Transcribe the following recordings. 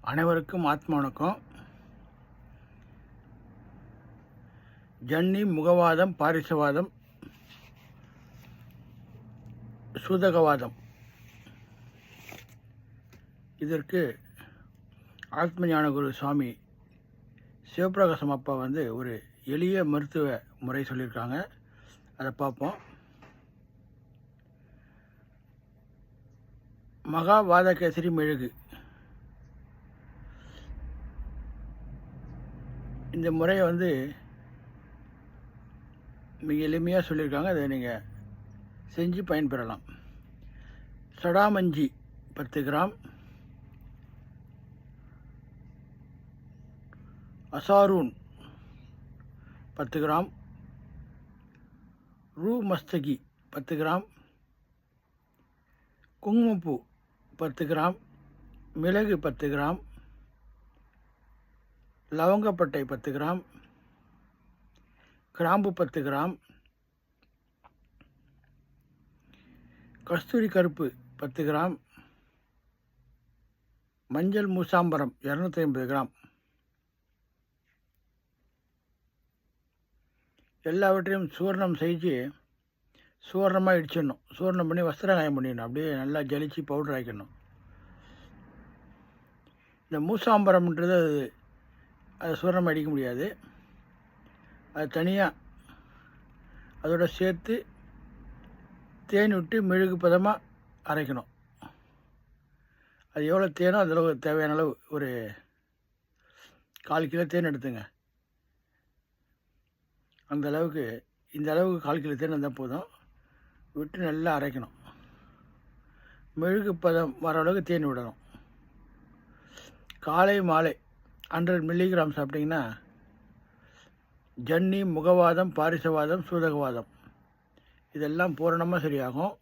அனைவருக்கும் ஆத்ம வணக்கம் ஜன்னி முகவாதம் பாரிசவாதம் சூதகவாதம். இதற்கு ஆத்ம ஞானகுரு சுவாமி சிவபிரகாசம் அப்பா வந்து ஒரு எளிய மருத்துவ முறை சொல்லியிருக்காங்க. அதை பார்ப்போம். மகாவாத கேசரி மெழுகு. இந்த முறையை வந்து மிக எளிமையாக சொல்லியிருக்காங்க. அதை நீங்கள் செஞ்சு பயன்பெறலாம். சடாமஞ்சி பத்து கிராம். அசாரூன் பத்து கிராம். ரூ மஸ்தகி பத்து கிராம். குங்குமப்பூ பத்து கிராம். மிளகு பத்து கிராம். லவங்கப்பட்டை பத்து கிராம் கிராம்பு பத்து கிராம் கஸ்தூரி கருப்பு பத்து கிராம் மஞ்சள் மூசாம்பரம் இரநூத்தி ஐம்பது கிராம். எல்லாவற்றையும் சூர்ணம் செஞ்சு சூர்ணமாக இடிச்சிடணும். சூர்ணம் பண்ணி வஸ்திரகாயம் பண்ணிடணும். அப்படியே நல்லா ஜலிச்சு பவுடர் ஆக்கிடணும். இந்த மூசாம்பரம்ன்றது அது அதை சூரணம் அடிக்க முடியாது. அது தனியாக அதோட சேர்த்து தேன் விட்டு மெழுகு பதமாக அரைக்கணும். அது எவ்வளோ தேனோ அதில் தேவையான அளவு. ஒரு கால் கிலோ தேன் எடுத்துங்க. அந்த அளவுக்கு இந்த அளவுக்கு கால் கிலோ தேன் இருந்தால் போதும். விட்டு நல்லா அரைக்கணும். மெழுகு பதம் வர அளவுக்கு தேன் விடணும். காலை மாலை ஹண்ட்ரட் மில்லிகிராம் சாப்பிட்டிங்கன்னா ஜன்னி முகவாதம் பாரிசவாதம் சூதகவாதம். இதெல்லாம் பூரணமாக சரியாகும்.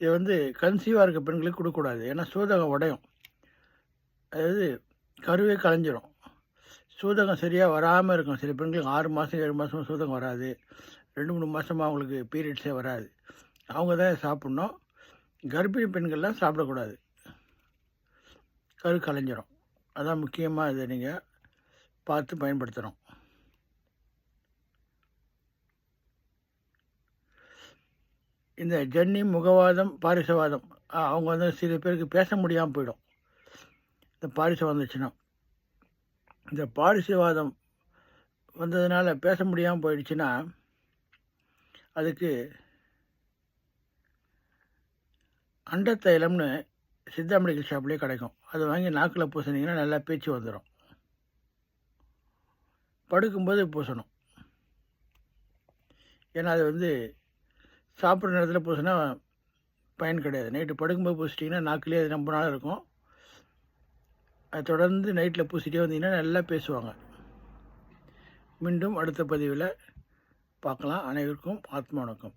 இது வந்து கன்சீவாக இருக்க பெண்களுக்கு கொடுக்கக்கூடாது. ஏன்னா சூதகம் உடையும். அதாவது கருவே கலைஞ்சிரும். சூதகம் சரியாக வராமல் இருக்கும். சில பெண்களுக்கு ஆறு மாதம் ஏழு மாதம் சூதகம் வராது. ரெண்டு மூணு மாதமாக அவங்களுக்கு பீரியட்ஸே வராது. அவங்க தான் சாப்பிட்ணும். கர்ப்பிணி பெண்கள்லாம் சாப்பிடக்கூடாது. கரு கலைஞ்சிரும். அதான் முக்கியமாக இதை நீங்கள் பார்த்து பயன்படுத்தணும். இந்த ஜன்னி முகவாதம் பாரிசவாதம் அவங்க வந்து சில பேருக்கு பேச முடியாமல் போயிடும். இந்த பாரிசம் வந்துச்சுன்னா. இந்த பாரிசவாதம் வந்ததுனால பேச முடியாமல் போயிடுச்சுன்னா அதுக்கு அண்டத்தைலம்னு சித்தா மெடிக்கல் ஷாப்லேயே கிடைக்கும். அது வாங்கி நாக்கில் பூசினீங்கன்னா நல்லா பேச்சு வந்துடும் படுக்கும்போது பூசணும். ஏன்னா அது வந்து சாப்பிட்ற நேரத்தில் பூசினா பயன் கிடையாது. நைட்டு படுக்கும்போது பூசிட்டிங்கன்னா நாக்கிலே அது ரொம்ப நாள் இருக்கும். அது தொடர்ந்து நைட்டில் பூசிட்டே வந்தீங்கன்னா நல்லா பேசுவாங்க. மீண்டும் அடுத்த பதிவில் பார்க்கலாம். அனைவருக்கும் ஆத்மா வணக்கம்.